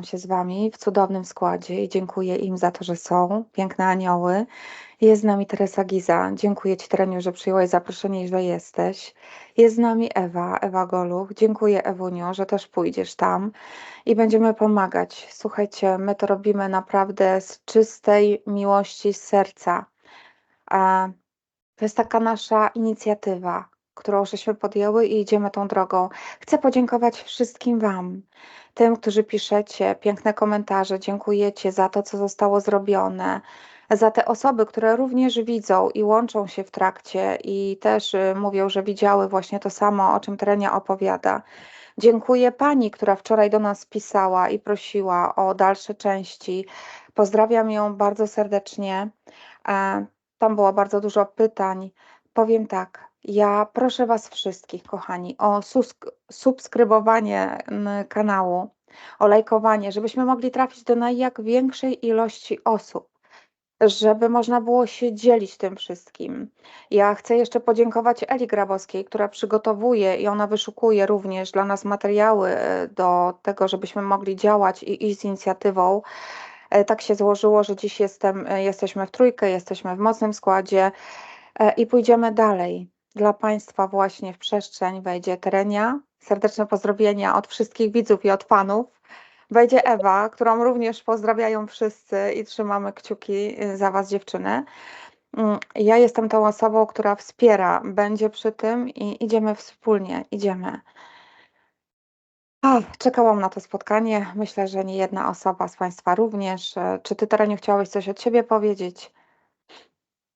żegnam się z Wami w cudownym składzie i dziękuję im za to, że są. Piękne anioły. Jest z nami Teresa Giza. Dziękuję Ci, Tereniu, że przyjęłaś zaproszenie i że jesteś. Jest z nami Ewa, Ewa Goluch. Dziękuję, Ewuniu, że też pójdziesz tam i będziemy pomagać. Słuchajcie, my to robimy naprawdę z czystej miłości z serca. To jest taka nasza inicjatywa, którą żeśmy podjęły i idziemy tą drogą. Chcę podziękować wszystkim Wam, tym, którzy piszecie piękne komentarze, dziękujecie za to, co zostało zrobione, za te osoby, które również widzą i łączą się w trakcie i też y, mówią, że widziały właśnie to samo, o czym Terenia opowiada. Dziękuję pani, która wczoraj do nas pisała i prosiła o dalsze części. Pozdrawiam ją bardzo serdecznie. E, Tam było bardzo dużo pytań. Powiem tak, ja proszę Was wszystkich, kochani, o subskrybowanie kanału, o lajkowanie, żebyśmy mogli trafić do najjak większej ilości osób, żeby można było się dzielić tym wszystkim. Ja chcę jeszcze podziękować Eli Grabowskiej, która przygotowuje i ona wyszukuje również dla nas materiały e, do tego, żebyśmy mogli działać i iść z inicjatywą. E, Tak się złożyło, że dziś jestem, e, jesteśmy w trójkę, jesteśmy w mocnym składzie i pójdziemy dalej. Dla Państwa właśnie w przestrzeń wejdzie Terenia. Serdeczne pozdrowienia od wszystkich widzów i od fanów. Wejdzie Ewa, którą również pozdrawiają wszyscy i trzymamy kciuki y, za Was, dziewczyny. Mm, Ja jestem tą osobą, która wspiera, będzie przy tym i idziemy wspólnie, idziemy. A, czekałam na to spotkanie. Myślę, że nie jedna osoba z Państwa również. E, Czy Ty, Tereniu, chciałeś coś od siebie powiedzieć?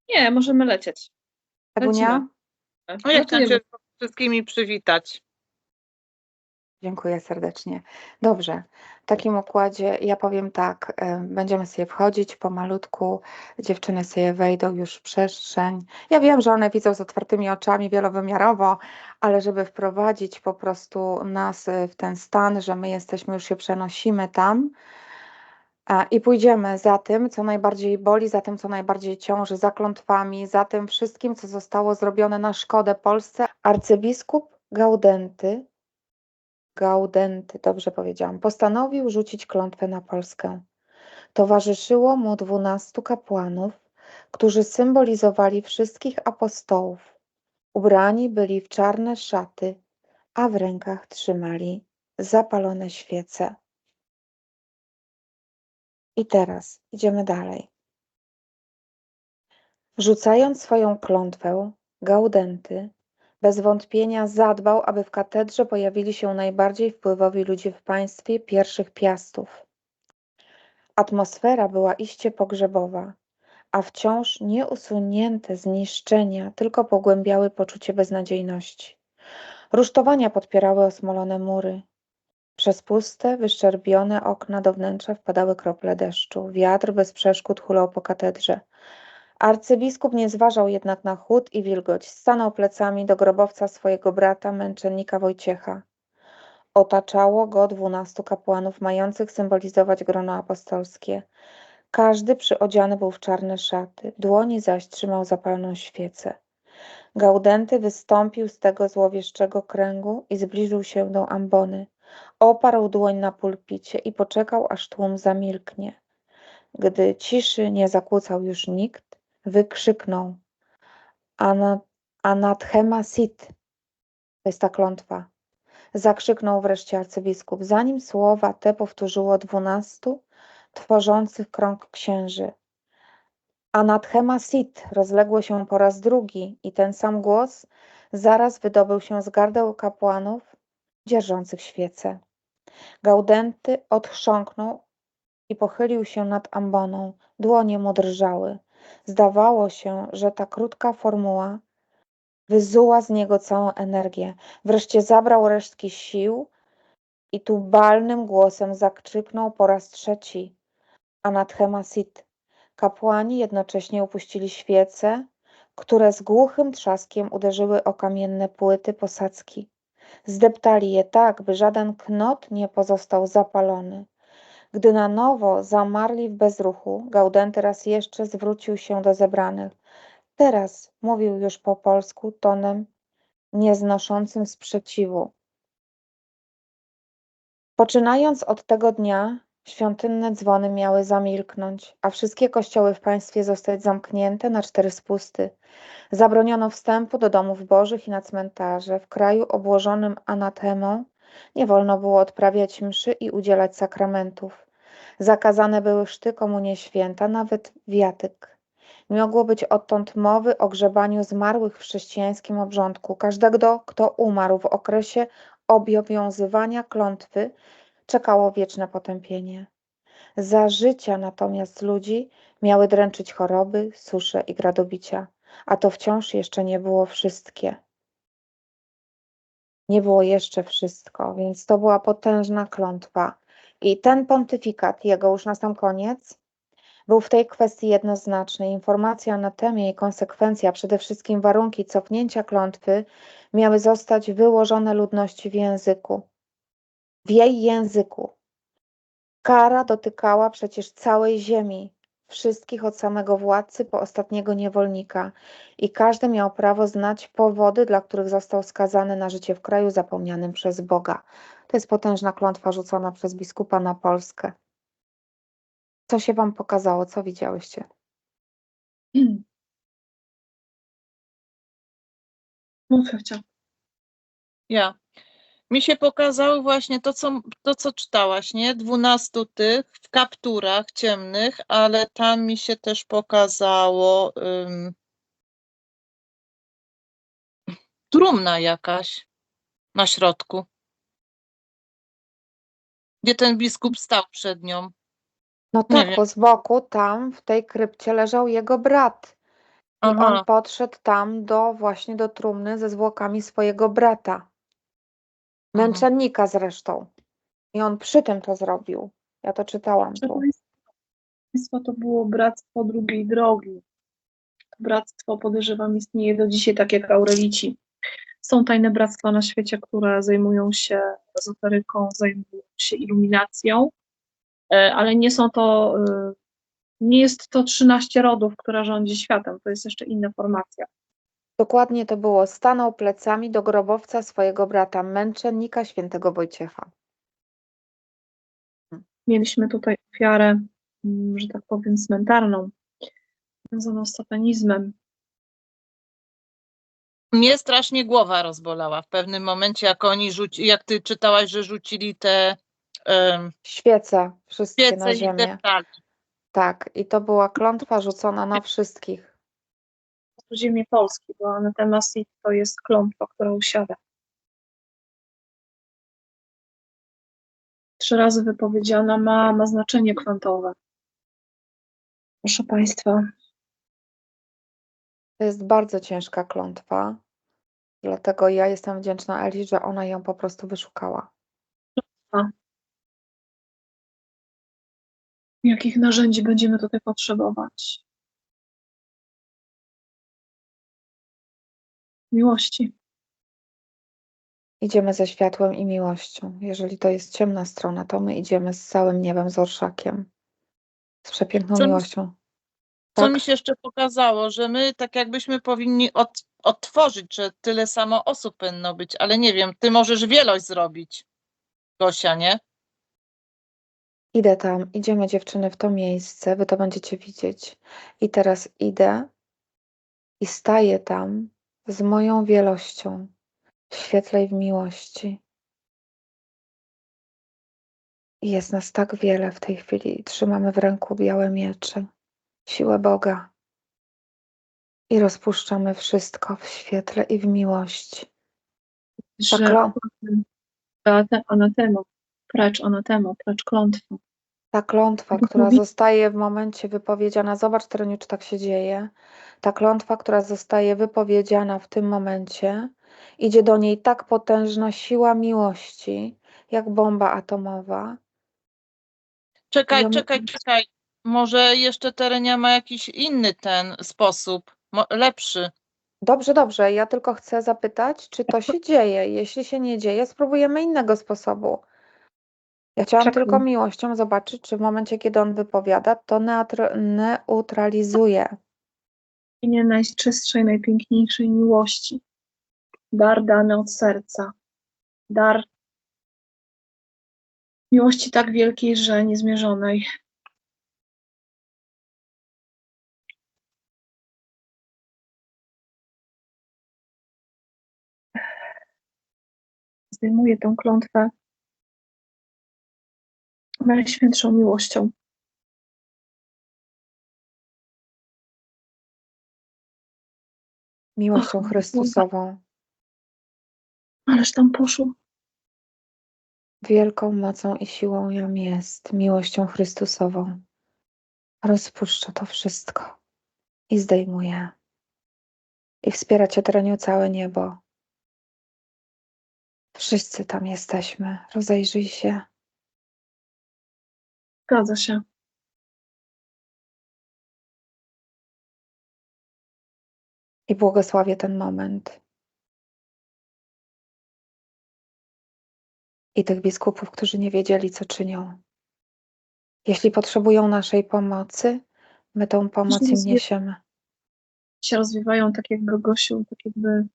Nie, możemy lecieć. Egunia? No ja chciałam Lecimy. się z wszystkimi przywitać. Dziękuję serdecznie. Dobrze, w takim układzie ja powiem tak, e, będziemy sobie wchodzić pomalutku, dziewczyny sobie wejdą już w przestrzeń. Ja wiem, że one widzą z otwartymi oczami wielowymiarowo, ale żeby wprowadzić po prostu nas e, w ten stan, że my jesteśmy, już się przenosimy tam i pójdziemy za tym, co najbardziej boli, za tym, co najbardziej ciąży, za klątwami, za tym wszystkim, co zostało zrobione na szkodę Polsce. Arcybiskup Gaudenty Gaudenty, dobrze powiedziałam, postanowił rzucić klątwę na Polskę. Towarzyszyło mu dwunastu kapłanów, którzy symbolizowali wszystkich apostołów. Ubrani byli w czarne szaty, a w rękach trzymali zapalone świece. I teraz idziemy dalej. Rzucając swoją klątwę, Gaudenty bez wątpienia zadbał, aby w katedrze pojawili się najbardziej wpływowi ludzie w państwie pierwszych piastów. Atmosfera była iście pogrzebowa, a wciąż nieusunięte zniszczenia tylko pogłębiały poczucie beznadziejności. Rusztowania podpierały osmolone mury. Przez puste, wyszczerbione okna do wnętrza wpadały krople deszczu. Wiatr bez przeszkód hulał po katedrze. Arcybiskup nie zważał jednak na chłód i wilgoć. Stanął plecami do grobowca swojego brata, męczennika Wojciecha. Otaczało go dwunastu kapłanów, mających symbolizować grono apostolskie. Każdy przyodziany był w czarne szaty, dłoni zaś trzymał zapaloną świecę. Gaudenty wystąpił z tego złowieszczego kręgu i zbliżył się do ambony. Oparł dłoń na pulpicie i poczekał, aż tłum zamilknie. Gdy ciszy nie zakłócał już nikt, wykrzyknął Ana, Anathema sit. To jest ta klątwa. Zakrzyknął wreszcie arcybiskup. Zanim słowa te powtórzyło dwunastu tworzących krąg księży. Anathema sit rozległo się po raz drugi i ten sam głos zaraz wydobył się z gardeł kapłanów dzierżących świece. Gaudenty odchrząknął i pochylił się nad amboną. Dłonie mu drżały. Zdawało się, że ta krótka formuła wyzuła z niego całą energię. Wreszcie zabrał resztki sił i tubalnym głosem zakrzyknął po raz trzeci. Anathema sit. Kapłani jednocześnie upuścili świece, które z głuchym trzaskiem uderzyły o kamienne płyty posadzki. Zdeptali je tak, by żaden knot nie pozostał zapalony. Gdy na nowo zamarli w bezruchu, Gaudenty raz jeszcze zwrócił się do zebranych. Teraz mówił już po polsku tonem nieznoszącym sprzeciwu. Poczynając od tego dnia, Świątynne dzwony miały zamilknąć, a wszystkie kościoły w państwie zostać zamknięte na cztery spusty. Zabroniono wstępu do domów bożych i na cmentarze. W kraju obłożonym anatemą nie wolno było odprawiać mszy i udzielać sakramentów. Zakazane były chrzty, komunie święta, nawet wiatyk. Nie mogło być odtąd mowy o grzebaniu zmarłych w chrześcijańskim obrządku. Każdego, kto umarł w okresie obowiązywania klątwy, czekało wieczne potępienie. Za życia natomiast ludzi miały dręczyć choroby, susze i gradobicia, a to wciąż jeszcze nie było wszystkie. Nie było jeszcze wszystko, więc to była potężna klątwa. I ten pontyfikat, jego już na sam koniec, był w tej kwestii jednoznaczny. Informacja na temie i konsekwencja, przede wszystkim warunki cofnięcia klątwy, miały zostać wyłożone ludności w języku. W jej języku. Kara dotykała przecież całej ziemi, wszystkich od samego władcy po ostatniego niewolnika, i każdy miał prawo znać powody, dla których został skazany na życie w kraju zapomnianym przez Boga. To jest potężna klątwa rzucona przez biskupa na Polskę. Co się wam pokazało? Co widziałyście? Mów, Ewcia. Ja. Mi się pokazało właśnie to, co, to, co czytałaś, nie? Dwunastu tych w kapturach ciemnych, ale tam mi się też pokazało ym, trumna jakaś na środku. Gdzie ten biskup stał przed nią. No tak, bo z boku tam w tej krypcie leżał jego brat. I Aha. on podszedł tam do właśnie do trumny ze zwłokami swojego brata. Męczennika zresztą. I on przy tym to zrobił. Ja to czytałam tu. Państwa, to było bractwo drugiej drogi. To bractwo, podejrzewam, istnieje do dzisiaj, tak jak Aurelici. Są tajne bractwa na świecie, które zajmują się ezoteryką, zajmują się iluminacją, e, ale nie są to, e, nie jest to 13 rodów, która rządzi światem, to jest jeszcze inna formacja. Dokładnie to było. Stanął plecami do grobowca swojego brata, męczennika świętego Wojciecha. Mieliśmy tutaj ofiarę, mm, że tak powiem, cmentarną, związaną z satanizmem. Mnie strasznie głowa rozbolała w pewnym momencie, jak oni rzuci, jak ty czytałaś, że rzucili te um, Świece wszystkie piece na i ziemię. deptali. Tak, i to była klątwa rzucona na wszystkich. Ziemię Polski, bo anatema sit to jest klątwa, która usiada. Trzy razy wypowiedziana ma, ma znaczenie kwantowe. Proszę Państwa, To jest bardzo ciężka klątwa. Dlatego ja jestem wdzięczna Eli, że ona ją po prostu wyszukała. jakich narzędzi będziemy tutaj potrzebować? Miłości. Idziemy ze światłem i miłością. Jeżeli to jest ciemna strona, to my idziemy z całym niebem, z orszakiem. Z przepiękną Co mi- miłością. Co Tak. mi się jeszcze pokazało, że my tak jakbyśmy powinni od, otworzyć, że tyle samo osób powinno być, ale nie wiem, ty możesz wielość zrobić, Gosia, nie? Idę tam, idziemy dziewczyny w to miejsce, wy to będziecie widzieć. I teraz idę i staję tam z moją wielością, w świetle i w miłości. Jest nas tak wiele w tej chwili. Trzymamy w ręku białe miecze, siłę Boga. I rozpuszczamy wszystko w świetle i w miłości. Że klą- ate- anatema, precz anatema, precz klątwa. Ta klątwa, która mówi- zostaje w momencie wypowiedziana, zobacz Tereniu, czy tak się dzieje. Ta klątwa, która zostaje wypowiedziana w tym momencie, idzie do niej tak potężna siła miłości, jak bomba atomowa. Czekaj, Ja czekaj, czekaj. Może jeszcze Terenia ma jakiś inny ten sposób, mo- lepszy. Dobrze, dobrze, ja tylko chcę zapytać, czy to się dzieje. Jeśli się nie dzieje, spróbujemy innego sposobu. Ja chciałam Czekaj. tylko miłością zobaczyć, czy w momencie, kiedy on wypowiada, to neatr- neutralizuje. nie najczystszej, najpiękniejszej miłości. Dar dany od serca. Dar Miłości tak wielkiej, że niezmierzonej. Zdejmuję tę klątwę najświętszą miłością. Miłością Och, Chrystusową, Ależ tam poszło. wielką mocą i siłą jam jest, miłością Chrystusową. Rozpuszcza to wszystko i zdejmuje. I wspiera Cię Tereniu całe niebo. Wszyscy tam jesteśmy. Rozejrzyj się. Zgadza się. I błogosławię ten moment. I tych biskupów, którzy nie wiedzieli, co czynią. Jeśli potrzebują naszej pomocy, my tą pomoc im niesiemy. się rozwijają tak jakby Gosiu, tak jakby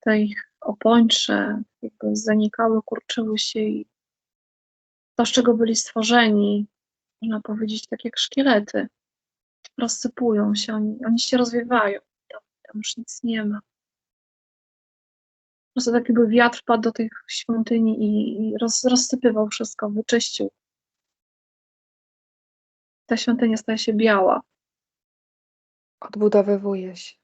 te ich opończe jakby zanikały, kurczyły się i to, z czego byli stworzeni, można powiedzieć, tak jak szkielety, rozsypują się, oni, oni się rozwiewają, tam, tam już nic nie ma. Po prostu tak jakby wiatr wpadł do tych świątyni i, i roz, rozsypywał wszystko, wyczyścił. Ta świątynia staje się biała. Odbudowywuje się.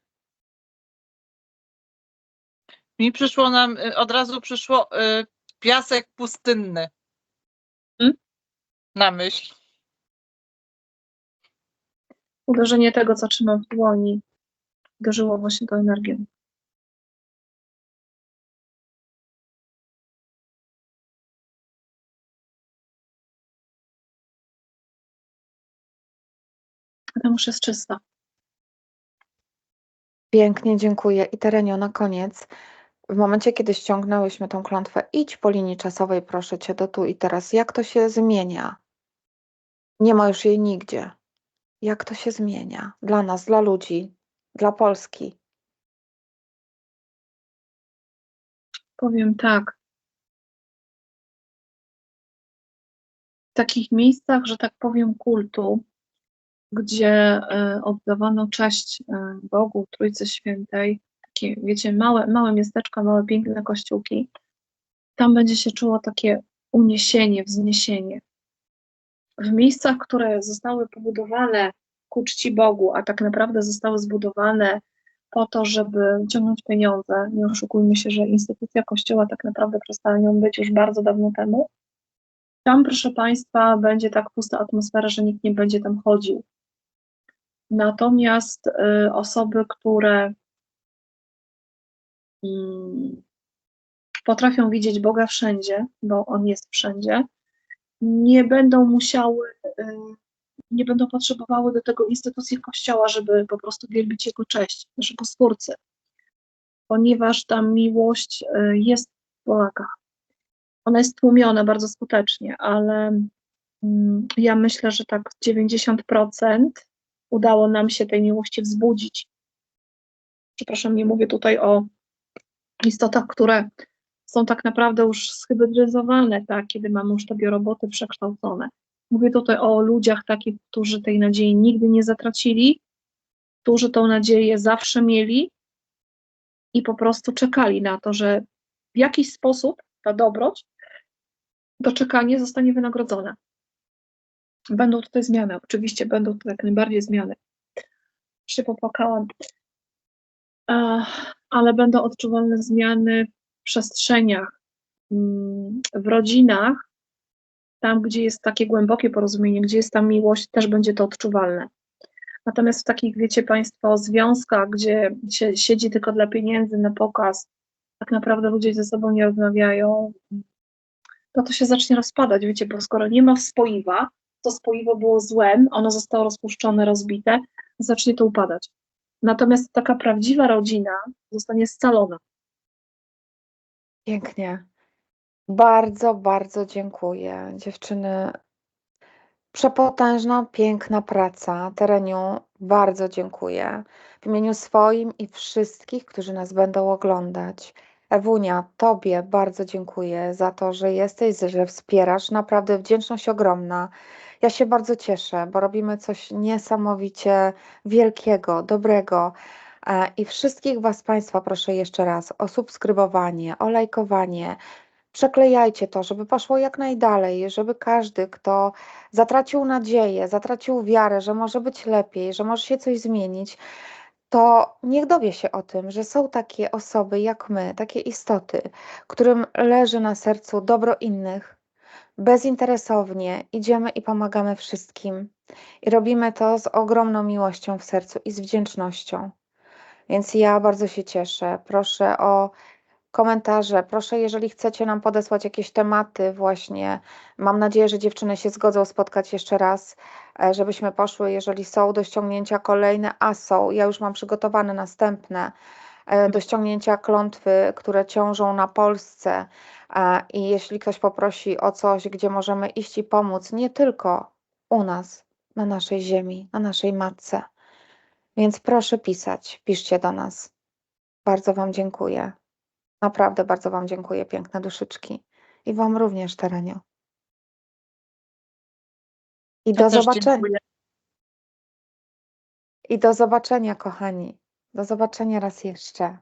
Mi przyszło nam, y, od razu przyszło y, piasek pustynny. Na myśl. Uderzenie tego, co trzymam w dłoni, uderzyło właśnie tą energię. Ta już jest czysta. Pięknie, dziękuję. I Terenio, na koniec, w momencie, kiedy ściągnęłyśmy tą klątwę, idź po linii czasowej, proszę cię, do tu i teraz. Jak to się zmienia? Nie ma już jej nigdzie. Jak to się zmienia? Dla nas, dla ludzi, dla Polski. Powiem tak. W takich miejscach, że tak powiem, kultu, gdzie e, oddawano cześć e, Bogu, Trójcy Świętej, takie, wiecie, małe, małe miasteczka, małe, piękne kościółki, tam będzie się czuło takie uniesienie, wzniesienie. W miejscach, które zostały pobudowane ku czci Bogu, a tak naprawdę zostały zbudowane po to, żeby ciągnąć pieniądze. Nie oszukujmy się, że instytucja Kościoła tak naprawdę przestała nią być już bardzo dawno temu. Tam, proszę Państwa, będzie tak pusta atmosfera, że nikt nie będzie tam chodził. Natomiast y, osoby, które mm, potrafią widzieć Boga wszędzie, bo On jest wszędzie, nie będą musiały, y, nie będą potrzebowały do tego instytucji Kościoła, żeby po prostu wielbić Jego cześć, naszego Stwórcy, ponieważ ta miłość y, jest w Polakach. Ona jest tłumiona bardzo skutecznie, ale mm, ja myślę, że tak 90% udało nam się tej miłości wzbudzić. Przepraszam, nie mówię tutaj o istotach, które są tak naprawdę już schybrydyzowane, tak, kiedy mamy już te bioroboty przekształcone. Mówię tutaj o ludziach takich, którzy tej nadziei nigdy nie zatracili, którzy tą nadzieję zawsze mieli i po prostu czekali na to, że w jakiś sposób ta dobroć, to czekanie zostanie wynagrodzone. Będą tutaj zmiany, oczywiście będą tutaj jak najbardziej zmiany. Się popłakałam. Ale będą odczuwalne zmiany przestrzeniach, mm, w rodzinach, tam, gdzie jest takie głębokie porozumienie, gdzie jest ta miłość, też będzie to odczuwalne. Natomiast w takich, wiecie Państwo, związkach, gdzie się, siedzi tylko dla pieniędzy na pokaz, tak naprawdę ludzie ze sobą nie rozmawiają, to to się zacznie rozpadać, wiecie, bo skoro nie ma spoiwa, to spoiwo było złem, ono zostało rozpuszczone, rozbite, zacznie to upadać. Natomiast taka prawdziwa rodzina zostanie scalona. Pięknie. Bardzo, bardzo dziękuję. Dziewczyny, przepotężna, piękna praca. Tereniu, bardzo dziękuję. W imieniu swoim i wszystkich, którzy nas będą oglądać. Ewunia, Tobie bardzo dziękuję za to, że jesteś, że wspierasz. Naprawdę wdzięczność ogromna. Ja się bardzo cieszę, bo robimy coś niesamowicie wielkiego, dobrego. E, I wszystkich Was, Państwa, proszę jeszcze raz o subskrybowanie, o lajkowanie. Przeklejajcie to, żeby poszło jak najdalej, żeby każdy, kto zatracił nadzieję, zatracił wiarę, że może być lepiej, że może się coś zmienić, to niech dowie się o tym, że są takie osoby jak my, takie istoty, którym leży na sercu dobro innych. Bezinteresownie idziemy i pomagamy wszystkim. I robimy to z ogromną miłością w sercu i z wdzięcznością. Więc ja bardzo się cieszę. Proszę o komentarze. Proszę, jeżeli chcecie nam podesłać jakieś tematy, właśnie. Mam nadzieję, że dziewczyny się zgodzą spotkać jeszcze raz, e, żebyśmy poszły, jeżeli są do ściągnięcia kolejne, a są. Ja już mam przygotowane następne e, do ściągnięcia klątwy, które ciążą na Polsce. E, I jeśli ktoś poprosi o coś, gdzie możemy iść i pomóc, nie tylko u nas, na naszej ziemi, na naszej matce. Więc proszę pisać, piszcie do nas. Bardzo Wam dziękuję. Naprawdę bardzo Wam dziękuję, piękne duszyczki. I Wam również, Terenio. I do zobaczenia. dziękuję. I do zobaczenia, kochani. Do zobaczenia raz jeszcze.